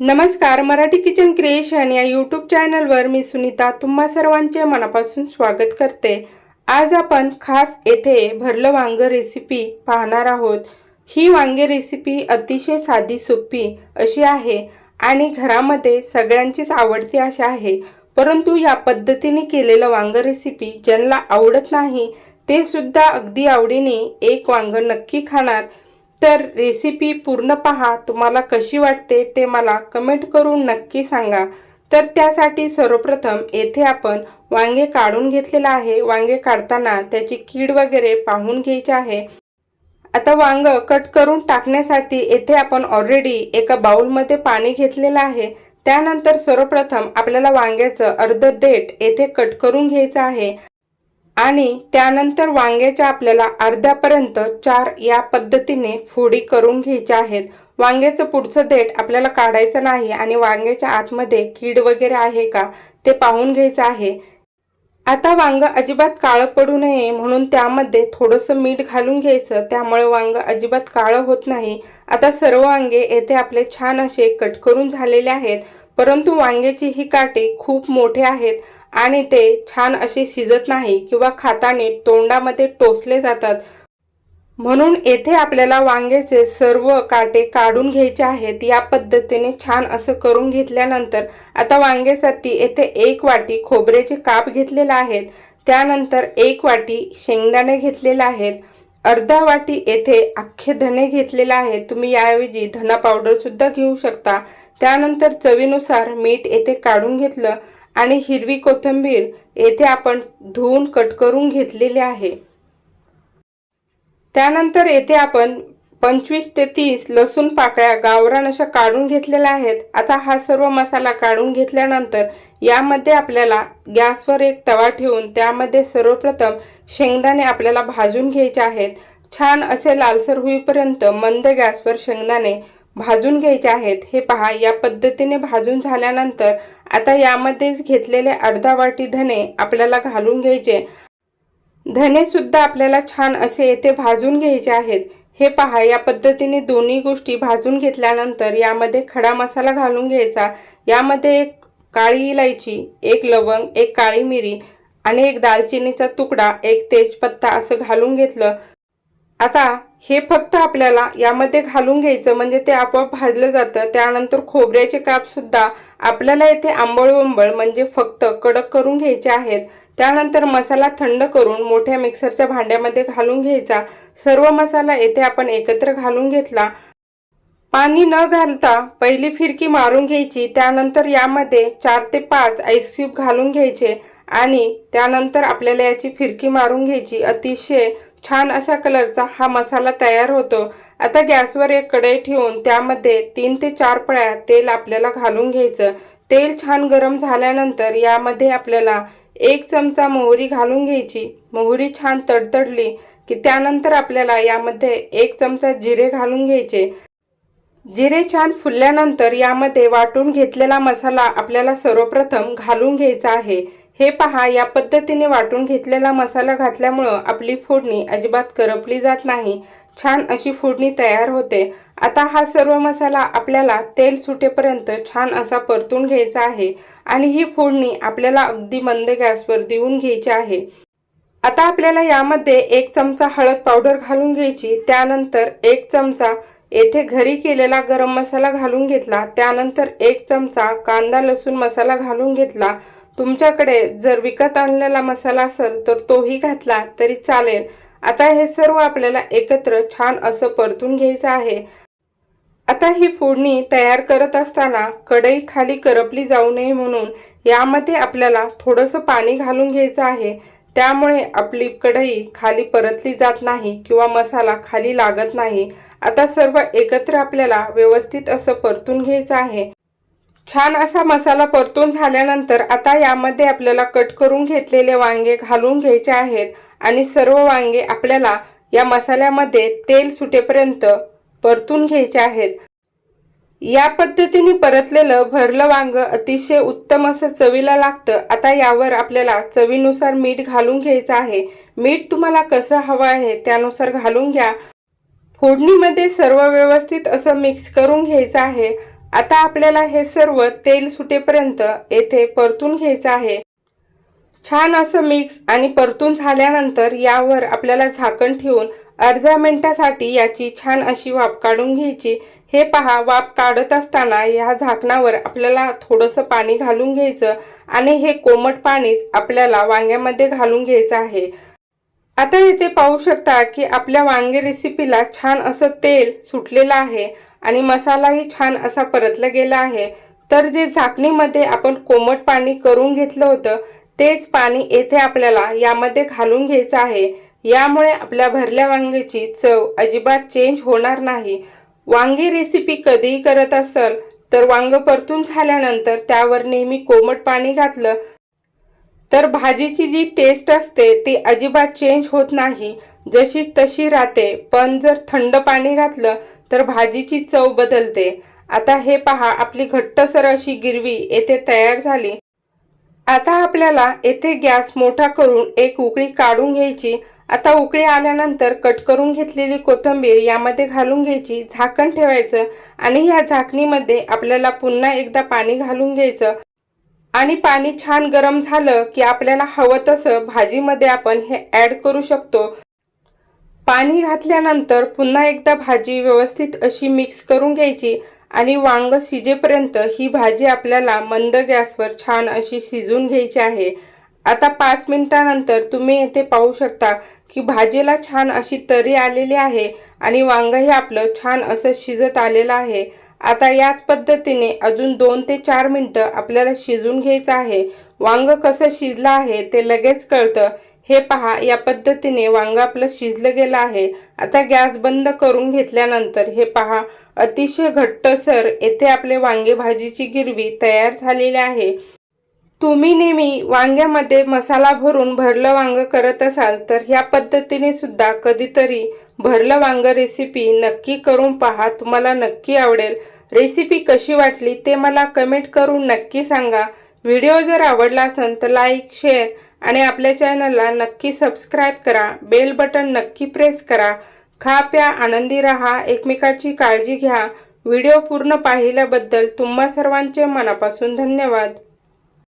नमस्कार Marathi kitchen creation या YouTube चॅनलवर मी सुनीता तुम्हा सर्वांचे मनापासून स्वागत करते. आज आपण खास येथे भरलं वांग रेसिपी पाहणार आहोत. ही वांगे रेसिपी अतिशय साधी सोपी अशी आहे आणि घरामध्ये सगळ्यांचीच आवडती अशी आहे. परंतु या पद्धतीने केलेलं वांग रेसिपी ज्यांना आवडत नाही ते सुद्धा अगदी आवडीने एक वांग नक्की खाणार. तर रेसिपी पूर्ण पहा तुम्हाला कशी वाटते ते मला कमेंट करून नक्की सांगा. तर त्यासाठी सर्वप्रथम येथे आपण वांगे काढून घेतलेलं आहे. वांगे काढताना त्याची कीड वगैरे पाहून घ्यायची आहे. आता वांग कट करून टाकण्यासाठी येथे आपण ऑलरेडी एका बाउलमध्ये पाणी घेतलेलं आहे. त्यानंतर सर्वप्रथम आपल्याला वांग्याचं अर्ध देठ येथे कट करून घ्यायचं आहे. आणि त्यानंतर वांग्याच्या आपल्याला अर्ध्यापर्यंत चार या पद्धतीने फोडी करून घ्यायच्या आहेत. वांग्याचं पुढचं देठ आपल्याला काढायचं नाही आणि वांग्याच्या आतमध्ये कीड वगैरे आहे का ते पाहून घ्यायचं आहे. आता वांग अजिबात काळं पडू नये म्हणून त्यामध्ये थोडंसं मीठ घालून घ्यायचं. त्यामुळे वांग अजिबात काळं होत नाही. आता सर्व वांगे येथे आपले छान असे कट करून झालेले आहेत. परंतु वांग्याची ही काटे खूप मोठे आहेत. आणि ते छान असे शिजत नाही किंवा खाताने तोंडामध्ये टोचले जातात. म्हणून येथे आपल्याला वांग्याचे सर्व काटे काढून घ्यायचे आहेत. या पद्धतीने छान असं करून घेतल्यानंतर आता वांग्यासाठी येथे एक वाटी खोबऱ्याचे काप घेतलेले आहेत. त्यानंतर एक वाटी शेंगदाणे घेतलेले आहेत. अर्धा वाटी येथे अख्खे धने घेतलेले आहेत. तुम्ही याऐवजी धना पावडरसुद्धा घेऊ शकता. त्यानंतर चवीनुसार मीठ येथे काढून घेतलं. आणि हिरवी कोथिंबीर येथे आपण धुवून कट करून घेतलेली आहे. त्यानंतर येथे आपण पंचवीस ते तीस लसूण पाकळ्या गावरान अशा काढून घेतलेल्या आहेत. आता हा सर्व मसाला काढून घेतल्यानंतर यामध्ये आपल्याला गॅसवर एक तवा ठेवून त्यामध्ये सर्वप्रथम शेंगदाणे आपल्याला भाजून घ्यायचे आहेत. छान असे लालसर होईपर्यंत मंद गॅसवर शेंगदाणे भाजून घ्यायचे आहेत. हे पहा या पद्धतीने भाजून झाल्यानंतर आता यामध्येच घेतलेले अर्धा वाटी धने आपल्याला घालून घ्यायचे. धने सुद्धा आपल्याला छान असे येथे भाजून घ्यायचे आहेत. हे पहा या पद्धतीने दोन्ही गोष्टी भाजून घेतल्यानंतर यामध्ये खडा मसाला घालून घ्यायचा. यामध्ये एक काळी इलायची एक लवंग एक काळी मिरी आणि एक दालचिनीचा तुकडा एक तेजपत्ता असं घालून घेतलं. आता हे फक्त आपल्याला यामध्ये घालून घ्यायचं म्हणजे ते आपोआप भाजलं जातं. त्यानंतर खोबऱ्याचे कापसुद्धा आपल्याला येथे आंबळवंबळ म्हणजे फक्त कडक करून घ्यायचे आहेत. त्यानंतर मसाला थंड करून मोठ्या मिक्सरच्या भांड्यामध्ये घालून घ्यायचा. सर्व मसाला येथे आपण एकत्र घालून घेतला. पाणी न घालता पहिली फिरकी मारून घ्यायची. त्यानंतर यामध्ये चार ते पाच आईस क्यूब घालून घ्यायचे आणि त्यानंतर आपल्याला याची फिरकी मारून घ्यायची. अतिशय छान अशा कलरचा हा मसाला तयार होतो. आता गॅसवर एक कढई ठेवून त्यामध्ये तीन ते चार पळ्या तेल आपल्याला घालून घ्यायचं. तेल छान गरम झाल्यानंतर यामध्ये आपल्याला एक चमचा मोहरी घालून घ्यायची. मोहरी छान तडतडली की त्यानंतर आपल्याला यामध्ये एक चमचा जिरे घालून घ्यायचे. जिरे छान फुलल्यानंतर यामध्ये वाटून घेतलेला मसाला आपल्याला सर्वप्रथम घालून घ्यायचा आहे. हे पहा या पद्धतीने वाटून घेतलेला मसाला घातल्यामुळं आपली फोडणी अजिबात करपली जात नाही. छान अशी फोडणी तयार होते. आता हा सर्व मसाला आपल्याला तेल सुटेपर्यंत छान असा परतून घ्यायचा आहे आणि ही फोडणी आपल्याला अगदी मंद गॅसवर देऊन घ्यायची आहे. आता आपल्याला यामध्ये एक चमचा हळद पावडर घालून घ्यायची. त्यानंतर एक चमचा येथे घरी केलेला गरम मसाला घालून घेतला. त्यानंतर एक चमचा कांदा लसूण मसाला घालून घेतला. तुमच्याकडे जर विकत आणलेला मसाला असेल तर तोही घातला तरी चालेल. आता हे सर्व आपल्याला एकत्र छान असं परतून घ्यायचं आहे. आता ही फोडणी तयार करत असताना कढई खाली करपली जाऊ नये म्हणून यामध्ये आपल्याला थोडंसं पाणी घालून घ्यायचं आहे. त्यामुळे आपली कढई खाली परतली जात नाही किंवा मसाला खाली लागत नाही. आता सर्व एकत्र आपल्याला व्यवस्थित असं परतून घ्यायचं आहे. छान असा मसाला परतून झाल्यानंतर आता यामध्ये आपल्याला कट करून घेतलेले वांगे घालून घ्यायचे आहेत आणि सर्व वांगे आपल्याला या मसाल्यामध्ये तेल सुटेपर्यंत परतून घ्यायचे आहेत. या पद्धतीने परतलेलं भरलं वांग अतिशय उत्तम असं चवीला लागतं. आता यावर आपल्याला चवीनुसार मीठ घालून घ्यायचं आहे. मीठ तुम्हाला कसं हवं आहे त्यानुसार घालून घ्या. फोडणीमध्ये सर्व व्यवस्थित असं मिक्स करून घ्यायचं आहे. आता आपल्याला हे सर्व तेल सुटेपर्यंत येथे परतून घ्यायचं आहे. छान असं मिक्स आणि परतून झाल्यानंतर यावर आपल्याला झाकण ठेवून अर्ध्या मिनटासाठी याची छान अशी वाफ काढून घ्यायची. हे पहा वाफ काढत असताना या झाकणावर आपल्याला थोडंसं पाणी घालून घ्यायचं आणि हे कोमट पाणीच आपल्याला वांग्यामध्ये घालून घ्यायचं आहे. आता इथे पाहू शकता की आपल्या वांगे रेसिपीला छान असं तेल सुटलेलं आहे आणि मसालाही छान असा परतला गेला आहे. तर जे झाकणीमध्ये आपण कोमट पाणी करून घेतलं होतं तेच पाणी येथे आपल्याला यामध्ये घालून घ्यायचं आहे. यामुळे आपल्या भरल्या वांग्याची चव अजिबात चेंज होणार नाही. वांगी रेसिपी कधीही करत असाल तर वांग परतून झाल्यानंतर त्यावर नेहमी कोमट पाणी घातलं तर भाजीची जी टेस्ट असते ती अजिबात चेंज होत नाही. जशीच तशी राहते. पण जर थंड पाणी घातलं तर भाजीची चव बदलते. आता हे पहा आपली घट्टसर अशी गिरवी येथे तयार झाली. आता आपल्याला येथे गॅस मोठा करून एक उकळी काढून घ्यायची. आता उकळी आल्यानंतर कट करून घेतलेली कोथिंबीर यामध्ये घालून घ्यायची. झाकण ठेवायचं आणि ह्या झाकणीमध्ये आपल्याला पुन्हा एकदा पाणी घालून घ्यायचं. आणि पाणी छान गरम झालं की आपल्याला हवं तसं भाजीमध्ये आपण हे ॲड करू शकतो. पाणी घातल्यानंतर पुन्हा एकदा भाजी व्यवस्थित अशी मिक्स करून घ्यायची आणि वांग शिजेपर्यंत ही भाजी आपल्याला मंद गॅसवर छान अशी शिजून घ्यायची आहे. आता पाच मिनिटानंतर तुम्ही येथे पाहू शकता की भाजीला छान अशी तरी आलेली आहे आणि वांगही आपलं छान असं शिजत आलेलं आहे. आता याच पद्धतीने अजून दोन ते चार मिनटं आपल्याला शिजून घ्यायचं आहे. वांग कसं शिजलं आहे ते लगेच कळतं. हे पहा या पद्धतीने वांग आपलं शिजलं गेलं आहे. आता गॅस बंद करून घेतल्यानंतर हे पहा अतिशय घट्टसर येथे आपले वांगे भाजीची गिरवी तयार झालेली आहे. तुम्ही नेहमी वांग्यामध्ये मसाला भरून भरलं वांग करत असाल तर ह्या पद्धतीने सुद्धा कधीतरी भरलं वांग रेसिपी नक्की करून पहा. तुम्हाला नक्की आवडेल. रेसिपी कशी वाटली ते मला कमेंट करून नक्की सांगा. व्हिडिओ जर आवडला असेल तर लाईक शेअर आणि आपल्या चॅनलला नक्की सबस्क्राईब करा. बेल बटन नक्की प्रेस करा. खा प्या आनंदी राहा. एकमेकाची काळजी घ्या. व्हिडिओ पूर्ण पाहिल्याबद्दल तुम्हा सर्वांचे मनापासून धन्यवाद.